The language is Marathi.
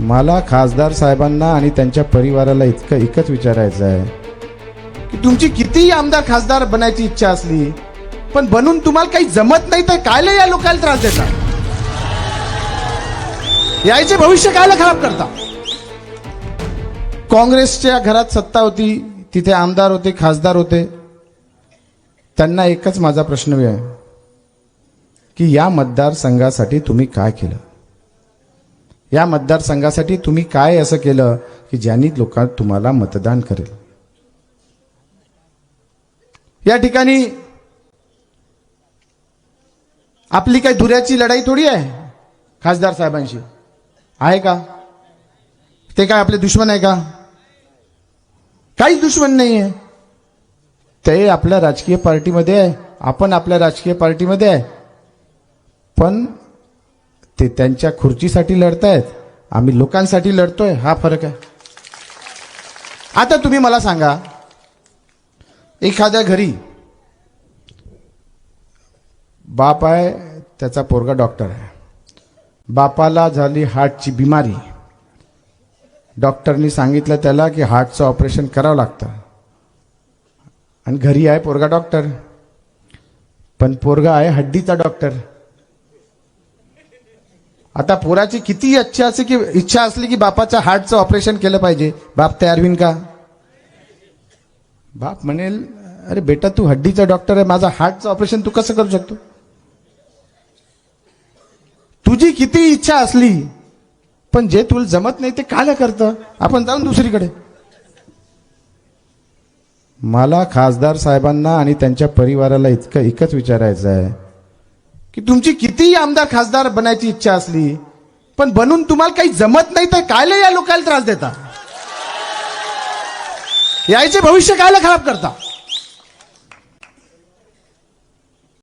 मला खासदार साहेबांना आणि त्यांच्या परिवाराला इतकं एकच विचारायचं आहे. की तुमची कितीही आमदार खासदार बनायची इच्छा असली पण बनून तुम्हाला काही जमत नाही तर कायला या लोकांना त्रास देता? यायचे भविष्य कायला खराब करता? काँग्रेसच्या घरात सत्ता होती तिथे आमदार होते खासदार होते. त्यांना एकच माझा प्रश्न आहे की या मतदारसंघासाठी तुम्ही काय केलं? या मतदारसंघासाठी तुम्ही काय असं केलं की ज्यांनी लोक तुम्हाला मतदान करेल? या ठिकाणी आपली काही धुऱ्याची लढाई थोडी आहे खासदार साहेबांशी. आहे का? ते काय आपले दुश्मन आहे का? काहीच दुश्मन नाही आहे ते आपल्या राजकीय पार्टीमध्ये आहे आपण आपल्या राजकीय पार्टीमध्ये आहे. पण ते त्यांच्या खुर्चीसाठी लढतायत. आम्ही लोकांसाठी लढतोय. हा फरक आहे. आता तुम्ही मला सांगा एखाद्या घरी बाप आहे त्याचा पोरगा डॉक्टर आहे. बापाला झाली हार्टची बिमारी. डॉक्टरनी सांगितलं त्याला की हार्टचं ऑपरेशन करावं लागतं. आणि घरी आहे पोरगा डॉक्टर. पण पोरगा आहे हड्डीचा डॉक्टर. आता पोराची किती इच्छा असे की इच्छा असली की बापाच्या हार्टचं ऑपरेशन केलं पाहिजे. बाप तयार होईन का? बाप म्हणेल अरे बेटा तू हड्डीचा डॉक्टर आहे माझा हार्टचं ऑपरेशन तू कसं करू शकतो? तुझी किती इच्छा असली पण जे तुला जमत नाही ते काय करतं? आपण जाऊन दुसरीकडे. मला खासदार साहेबांना आणि त्यांच्या परिवाराला इतकं एकच विचारायचं आहे. की तुमची कितीही आमदार खासदार बनायची इच्छा असली पण बनून तुम्हाला काही जमत नाही तर कायला या लोकांना त्रास देता? यायचे भविष्य कायला खराब करता?